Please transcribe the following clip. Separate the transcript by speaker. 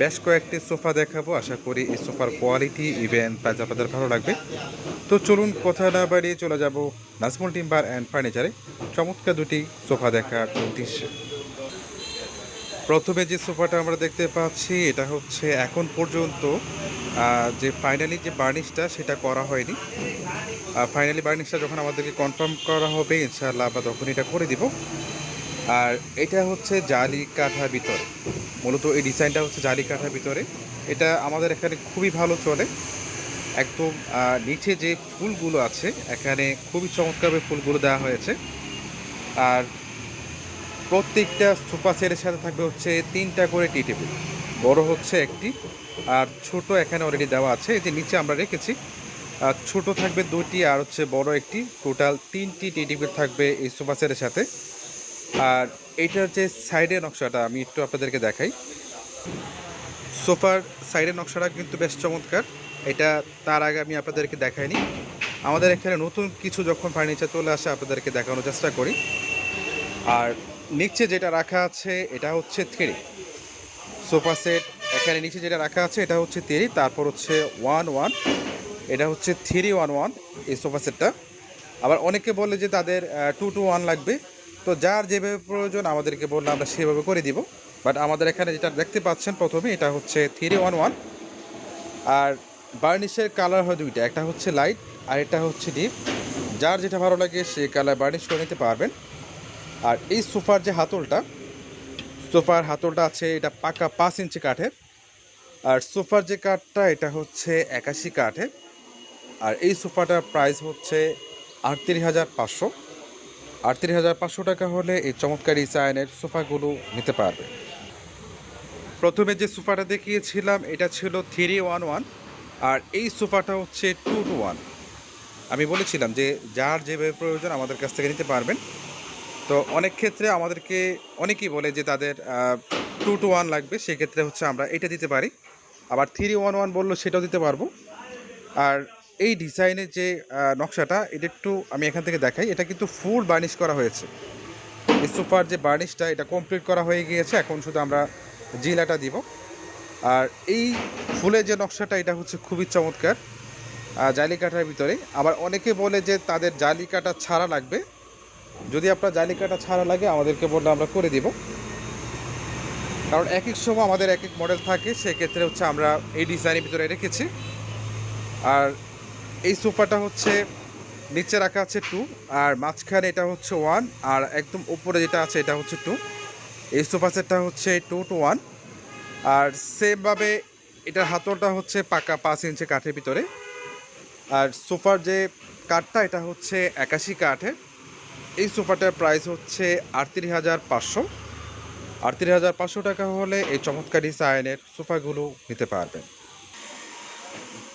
Speaker 1: বেশ কয়েকটি সোফা দেখাবো, আশা করি এই সোফার কোয়ালিটি ইভেন প্রাইস আপনাদের ভালো লাগবে। তো চলুন কথা না বাড়িয়ে চলে যাব নাজমুল টিম্বার অ্যান্ড ফার্নিচারে চমৎকার দুটি সোফা দেখার উদ্দেশ্যে। প্রথমে যে সোফাটা আমরা দেখতে পাচ্ছি, এটা হচ্ছে এখন পর্যন্ত যে ফাইনালি যে বার্নিশটা সেটা করা হয়নি। ফাইনালি বার্নিশটা যখন আমাদেরকে কনফার্ম করা হবে, ইনশাআল্লাহ আমরা তখন এটা করে দিব। আর এটা হচ্ছে জালি কাঠার ভিতরে। মূলত এই ডিজাইনটা হচ্ছে জালি কাঠার ভিতরে। এটা আমাদের এখানে খুবই ভালো চলে। একদম নিচে যে ফুলগুলো আছে, এখানে খুবই চমৎকারভাবে ফুলগুলো দেওয়া হয়েছে। আর প্রত্যেকটা সোফা সেটের সাথে থাকবে হচ্ছে তিনটা করে টি টেবিল। বড় হচ্ছে একটি, আর ছোট এখানে অলরেডি দেওয়া আছে। এই যে নিচে আমরা রেখেছি, আর ছোট থাকবে দুটি, আর হচ্ছে বড় একটি। টোটাল তিনটি টি টেবিল থাকবে এই সোফা সেটের সাথে। আর এইটার যে সাইডের নকশাটা, আমি একটু আপনাদেরকে দেখাই। সোফার সাইডের নকশাটা কিন্তু বেশ চমৎকার, এটা তার আগে আমি আপনাদেরকে দেখাইনি। আমাদের এখানে নতুন কিছু যখন ফার্নিচার চলে আসে, আপনাদেরকে দেখানোর চেষ্টা করি। আর নিচে যেটা রাখা আছে, এটা হচ্ছে থ্রি। সোফা সেট, এখানে নিচে যেটা রাখা আছে, এটা হচ্ছে থ্রি, তারপর হচ্ছে ওয়ান ওয়ান এটা হচ্ছে থ্রি ওয়ান ওয়ান এই সোফা সেটটা। আবার অনেকে বলে যে তাদের টু টু ওয়ান লাগবে। তো যার যেভাবে প্রয়োজন আমাদেরকে বললে, আমরা সেভাবে করে দিব। বাট আমাদের এখানে যেটা দেখতে পাচ্ছেন প্রথমে, এটা হচ্ছে থ্রি ওয়ান ওয়ান আর বার্নিশের কালার হয় দুইটা, একটা হচ্ছে লাইট আর এটা হচ্ছে ডিপ যার যেটা ভালো লাগে, সে কালার বার্নিশ করে নিতে পারবেন। আর এই সোফার যে হাতলটা, সোফার হাতলটা আছে, এটা পাকা পাঁচ ইঞ্চি কাঠের। আর সোফার যে কাঠটা, এটা হচ্ছে একাশি কাঠের। আর এই সোফাটার প্রাইস হচ্ছে আটত্রিশ হাজার পাঁচশো। আটত্রিশ হাজার পাঁচশো টাকা হলে এই চমৎকার ডিজাইনের সোফাগুলো নিতে পারবে। প্রথমে যে সোফাটা দেখিয়েছিলাম, এটা ছিল থ্রি ওয়ান ওয়ান, আর এই সোফাটা হচ্ছে টু টু ওয়ান। আমি বলেছিলাম যে যার যেভাবে প্রয়োজন আমাদের কাছ থেকে নিতে পারবেন। তো অনেক ক্ষেত্রে আমাদেরকে, অনেকেই বলে যে তাদের টু টু ওয়ান লাগবে, সেক্ষেত্রে হচ্ছে আমরা এটা দিতে পারি। আবার থ্রি ওয়ান ওয়ান বলল সেটাও দিতে পারব। আর এই ডিজাইনের যে নকশাটা, এটা একটু আমি এখান থেকে দেখাই। এটা কিন্তু ফুল বার্নিশ করা হয়েছে। সোফার যে বার্নিশটা এটা কমপ্লিট করা হয়ে গিয়েছে। এখন শুধু আমরা জিলাটা দিব। আর এই ফুলের যে নকশাটা, এটা হচ্ছে খুবই চমৎকার জালি কাটার ভিতরে। আবার অনেকে বলে যে, তাদের জালি কাটা ছাড়া লাগবে। যদি আপনার জালি কাটা ছাড়া লাগে, আমাদেরকে বললে আমরা করে দিব। কারণ এক এক সময় আমাদের এক এক মডেল থাকে। সেক্ষেত্রে হচ্ছে আমরা এই ডিজাইনের ভিতরে রেখেছি। আর এই সোফাটা হচ্ছে নিচে রাখা আছে টু আর মাঝখানে এটা হচ্ছে ওয়ান আর একদম উপরে যেটা আছে এটা হচ্ছে টু এই সোফা সেটটা হচ্ছে টু টু ওয়ান আর সেমভাবে এটার হাতলটা হচ্ছে পাকা পাঁচ ইঞ্চি কাঠের ভিতরে। আর সোফার যে কাঠটা, এটা হচ্ছে একাশি কাঠের। এই সোফাটার প্রাইস হচ্ছে আটত্রিশ হাজার পাঁচশো। আটত্রিশ হাজার পাঁচশো টাকা হলে এই চমৎকার ডিজাইনের সোফাগুলো নিতে পারবেন।